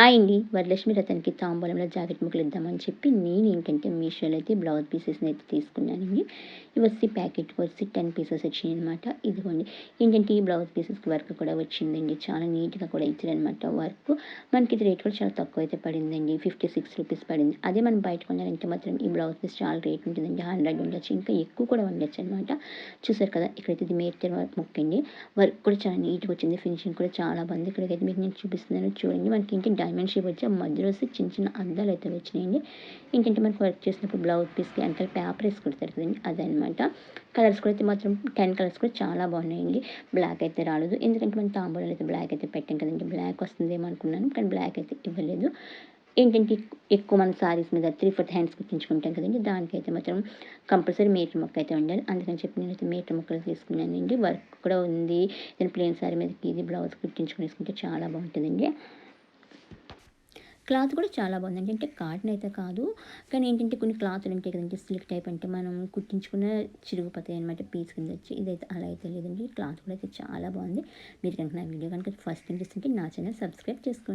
Hi అండి. వరలక్ష్మి రతన్కి తాంబూలంలో jacket ముక్కలు ఇద్దామని చెప్పి నేను ఏంటంటే మీషోలో అయితే బ్లౌజ్ పీసెస్ని అయితే తీసుకున్నానండి ఇవి వచ్చి ప్యాకెట్ వచ్చి టెన్ పీసెస్ వచ్చినాయి అనమాట ఇదిగోండి. ఏంటంటే ఈ బ్లౌజ్ పీసెస్కి వర్క్ కూడా వచ్చిందండి. చాలా నీట్గా కూడా ఇచ్చారనమాట వర్క్. మనకి ఇది రేట్ కూడా చాలా తక్కువ అయితే పడిందండి. ఫిఫ్టీ సిక్స్ రూపీస్ పడింది. అదే మనం బయట కొనాలంటే మాత్రం ఈ బ్లౌజ్ పీస్ చాలా రేట్ ఉంటుందండి. హండ్రెడ్ ఉండొచ్చు. ఇంకా ఎక్కువ కూడా ఉండొచ్చు అనమాట చూసారు కదా ఇక్కడైతే ఇది మేటర్ వర్క్ ముక్కండి వర్క్ కూడా చాలా నీట్గా వచ్చింది. ఫినిషింగ్ కూడా చాలా బాగుంది. ఇక్కడికైతే మీకు నేను చూపిస్తున్నాను. చూడండి. మనకి ఏంటి డైమండ్ షేప్ వచ్చి మధ్యలో చిన్న చిన్న అద్దాలు అయితే వచ్చినాయండి. ఏంటంటే మనకు వర్క్ చేసినప్పుడు బ్లౌజ్ పీస్కి అంత పేపర్ వేసి కుడతారు కదండి అదనమాట. కలర్స్ కూడా అయితే మాత్రం టెన్ కలర్స్ కూడా చాలా బాగున్నాయండి. బ్లాక్ అయితే రాలేదు. ఎందుకంటే మనం తాంబూలాలు అయితే బ్లాక్ అయితే పెట్టాం కదండి. బ్లాక్ వస్తుందేమో అనుకున్నాను కానీ బ్లాక్ అయితే ఇవ్వలేదు. ఏంటంటే ఎక్కువ మన సారీస్ మీద త్రీ ఫోర్త్ హ్యాండ్స్ కుట్టించుకుంటాం కదండి. దానికైతే మాత్రం కంపల్సరీ మీటర్ మొక్క అయితే ఉండాలి. అందుకని చెప్పి నేనైతే మీటర్ మొక్కలు తీసుకున్నానండి. వర్క్ కూడా ఉంది. నేను ప్లేన్ సారీ మీదకి ఇది బ్లౌజ్ కుట్టించుకుని వేసుకుంటే చాలా బాగుంటుందండి. క్లాత్ కూడా చాలా బాగుంది. అంటే కాటన్ అయితే కాదు. కానీ ఏంటంటే కొన్ని క్లాత్లు ఉంటాయి కదండి. సిల్క్ టైప్ అంటే మనం కుట్టించుకున్న చిరుగుపోతాయి అనమాట పీస్ కింద వచ్చి ఇదైతే అలా అయితే లేదండి. క్లాత్ కూడా అయితే చాలా బాగుంది. మీరు కనుక నా వీడియో కనుక ఫస్ట్ టైం చూస్తుంటే నా ఛానల్ సబ్స్క్రైబ్ చేసుకోండి.